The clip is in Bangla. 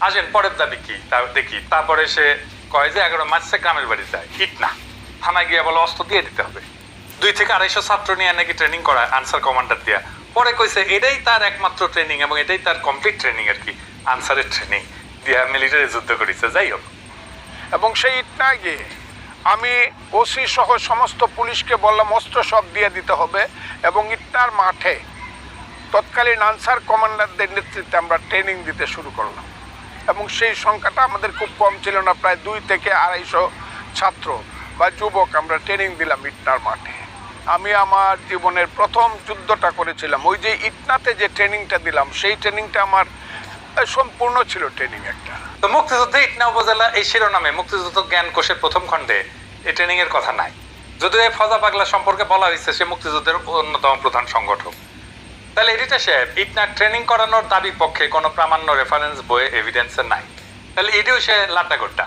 আসেন, পরের দাবি কি? তা দেখি। তারপরে সে কয় যে, এগারো মার্চে গ্রামের বাড়ি যায়। ইট না। থানায় গিয়ে বলে, অস্ত্র দিয়ে দিতে হবে। দুই থেকে আড়াইশো ছাত্র নিয়ে নাকি ট্রেনিং করায়, আনসার কমান্ডার দিয়া। পরে কইছে, এটাই তার একমাত্র ট্রেনিং এবং এটাই তার কমপ্লিট ট্রেনিং আর কি। আনসারের ট্রেনিং দিয়া মিলিটারি যুদ্ধ করেছে। যাই হোক। এবং সেই ইটনা গিয়ে আমি ওসি সহ সমস্ত পুলিশকে বললাম, অস্ত্র সব দিয়ে দিতে হবে। এবং ইটনার মাঠে তৎকালীন আনসার কমান্ডারদের নেতৃত্বে আমরা ট্রেনিং দিতে শুরু করলাম। এবং সেই সংখ্যাটা আমাদের খুব কম ছিল না, প্রায় দুই থেকে আড়াইশো ছাত্র বা যুবক আমরা ট্রেনিং দিলাম ইটনার মাঠে। আমি আমার জীবনের প্রথম যুদ্ধটা করেছিলাম। ওই যে ইটনাতে যে ট্রেনিংটা দিলাম, সেই ট্রেনিংটা আমার সম্পূর্ণ ছিল ট্রেনিং একটা। তো মুক্তিযুদ্ধে ইটনা উপজেলা এই শিরোনামে, মুক্তিযুদ্ধ জ্ঞান কোষের প্রথম খণ্ডে এই ট্রেনিং এর কথা নাই। যদিও এই ফজা পাগলা সম্পর্কে বলা হয়েছে, সে মুক্তিযুদ্ধের অন্যতম প্রধান সংগঠক। তাহলে এডিটা সাহেব ইটনার ট্রেনিং করানোর দাবি পক্ষে কোনো প্রামাণ্য রেফারেন্স বইয়ে এভিডেন্সের নাই। তাহলে এটিও সে লাড্ডা গোড্ডা